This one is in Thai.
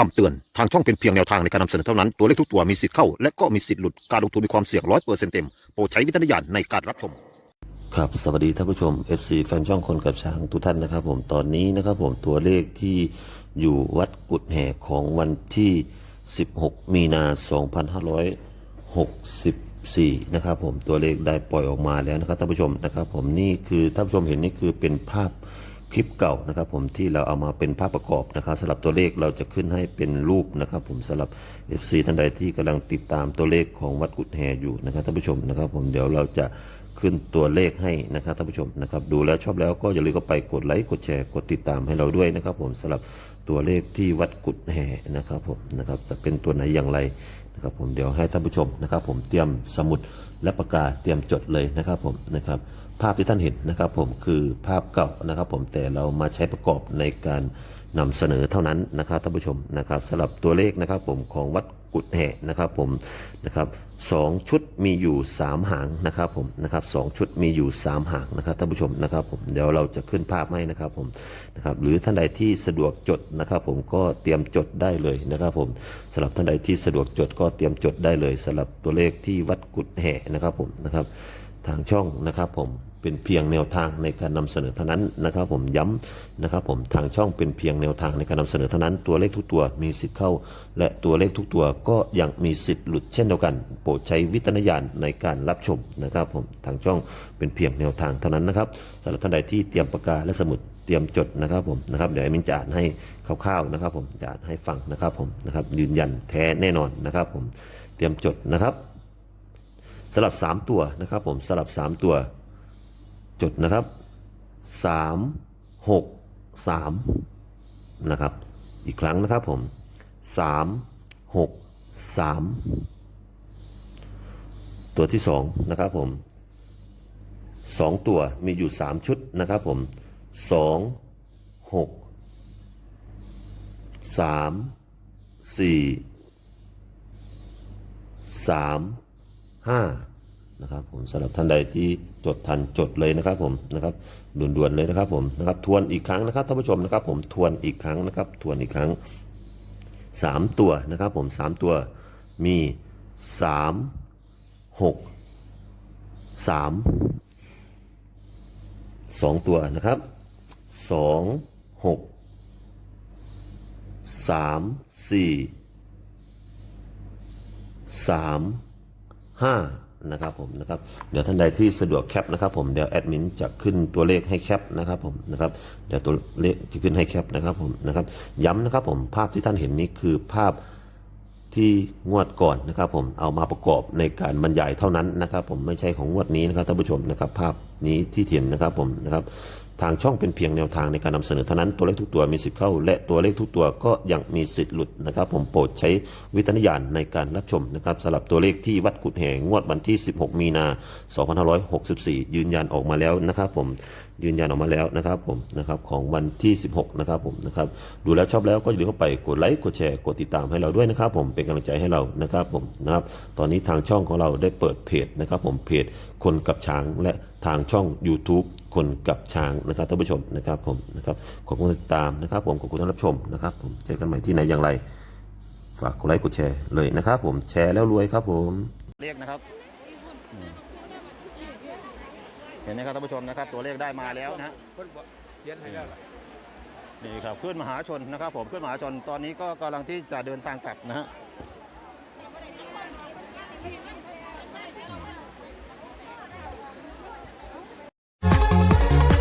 คำเตือน ทางช่องเป็นเพียงแนวทางในการนำเสนอเท่านั้น ตัวเลขทุกตัวมีสิทธิ์เข้า และก็มีสิทธิ์หลุด การลงทุนมีความเสี่ยงร้อยเปอร์เซ็นต์เต็ม โปรดใช้วิจารณญาณในการรับชม ครับ สวัสดีท่านผู้ชม FC แฟนช่องคนกับช้างทุกท่านนะครับ ผม ตอนนี้นะครับผม ตัวเลขที่อยู่วัดกุดแห่ของวันที่ 16 มีนา 2564 นะครับผม ตัวเลขได้ปล่อยออกมาแล้วนะครับท่านผู้ชมนะครับผม นี่คือท่านผู้ชมเห็นนี่คือเป็นภาพ คลิปเก่านะครับผมที่เราเอามาเป็นภาพประกอบนะครับสำหรับตัวเลขเราจะขึ้นให้เป็นรูปนะครับผมสำหรับ FC ท่านใดที่กำลังติดตามตัวเลขของวัดกุดแห่อยู่นะครับท่านผู้ชมนะครับผมเดี๋ยวเราจะ ขึ้นตัวเลขให้นะครับท่านผู้ชมนะครับดูแล้วชอบแล้วก็อย่าลืมก็ไปกดไลค์กดแชร์กดติดตามให้เราด้วยนะครับ ผมสำหรับตัวเลขที่วัดกุดแห่นะครับผมนะครับจะเป็นตัวไหนอย่างไรนะครับผมเดี๋ยวให้ท่านผู้ชมนะครับ ผมเตรียมสมุดและปากกาเตรียมจดเลยนะครับผมนะครับภาพที่ท่านเห็นนะครับผมคือภาพเก่านะครับ ผมแต่เรามาใช้ประกอบในการนำเสนอเท่านั้นนะครับท่านผู้ชมนะครับสำหรับตัวเลขนะครับ ผมของวัด กุดแห่นะครับผมนะครับสองชุดมีอยู่ 3 หางนะครับผมนะครับสองชุดมีอยู่ 3 หางนะครับท่านผู้ชมนะครับผมเดี๋ยวเราจะขึ้นภาพให้นะครับผมนะครับหรือท่านใดที่สะดวกจดนะครับผมก็เตรียมจดได้เลยนะครับผมสำหรับท่านใดที่สะดวกจดก็เตรียมจดได้เลยสำหรับตัวเลขที่วัดกุดแห่นะครับผมนะครับ ทางช่องนะครับผมเป็นเพียงแนวทางในการนำเสนอเท่านั้นนะครับ ผมย้ำนะครับ ผมทางช่องเป็นเพียงแนวทางในการนำเสนอเท่านั้น ตัวเลขทุกตัวมีสิทธิ์เข้า และตัวเลขทุกตัวก็ยังมีสิทธิ์หลุดเช่นเดียวกัน โปรดใช้วิจารณญาณในการรับชมนะครับ ผมทางช่องเป็นเพียงแนวทางเท่านั้นนะครับสำหรับท่านใดที่เตรียมปากกาและสมุดเตรียมจดนะครับผมนะครับเดี๋ยวไอ้มินจะอ่านให้คร่าวๆนะครับ ผมจะอ่านให้ฟังนะครับ ผมนะครับยืนยันแท้แน่นอนนะครับ ผมเตรียมจดนะครับ สลับ 3 ตัวนะครับผมสลับ 3 ตัว จดนะครับ 3 6 3 นะครับ อีกครั้งนะครับผม 3 6 3 ตัวที่ 2 นะครับผม 2 ตัวมีอยู่ 3 ชุดนะครับผม 2 6 3 4 3ห้า นะครับผมสำหรับท่านใดที่จดทันจดเลยนะครับผมนะครับด่วนๆเลยนะครับผมนะครับทวนอีกครั้งนะครับท่านผู้ชมนะครับผมทวนอีกครั้งนะครับทวนอีกครั้งสามตัวนะครับผมสามตัวมีสามหกสามสองตัวนะครับสองหกสามสี่สามห้า นะครับผมนะครับเดี๋ยวท่านใดที่สะดวกแคปนะครับผมเดี๋ยวแอดมินจะขึ้นตัวเลขให้แคปนะครับผมนะครับเดี๋ยวตัวเลขจะขึ้นให้แคปนะครับผมนะครับย้ำนะครับผมภาพที่ท่านเห็นนี้คือภาพที่งวดก่อนนะครับผมเอามาประกอบในการบรรยายเท่านั้นนะครับผมไม่ใช่ของงวดนี้นะครับท่านผู้ชมนะครับภาพ นี้ที่เห็นนะครับผมนะครับทางช่องเป็นเพียงแนวทางในการนำเสนอเท่านั้นตัวเลขทุกตัวมีสิทธิ์เข้า และตัวเลขทุกตัวก็ยังมีสิทธิ์หลุดนะครับ ผมโปรดใช้วิจารณญาณในการรับชมนะครับสำหรับตัวเลขที่วัดกุดแห่งวดวันที่ 16 มีนา 2564 ยืนยันออกมาแล้วนะครับผมยืนยันออกมาแล้วนะครับผมนะครับของวันที่ 16 นะครับผมนะครับดูแล้วชอบแล้วก็อย่าลืมเข้าไปกดไลค์กดแชร์กดติดตามให้เราด้วยนะครับ ผมเป็นกำลังใจให้เรานะครับผมนะครับตอนนี้ทางช่องของเราได้เปิดเพจนะครับ ผมเพจคนกับช้างและ ทางช่อง YouTube คนกับช้างนะครับท่านผู้ชมนะครับผมนะครับขอบคุณที่ติดตามนะครับ ผมขอบคุณที่รับชมนะครับผมเจอกันใหม่ที่ไหนอย่างไร ฝากกดไลค์กดแชร์เลยนะครับ ผมแชร์แล้วรวยครับ ผมเลขนะครับอืมเห็นไหมครับท่านผู้ชมนะครับ ตัวเลขได้มาแล้วนะฮะเพิ่นบอกเขียนให้แล้วล่ะนี่ครับขึ้นมหาชนนะครับ ผมขึ้นมหาชนตอนนี้ก็กำลังที่จะเดินทางกลับนะฮะ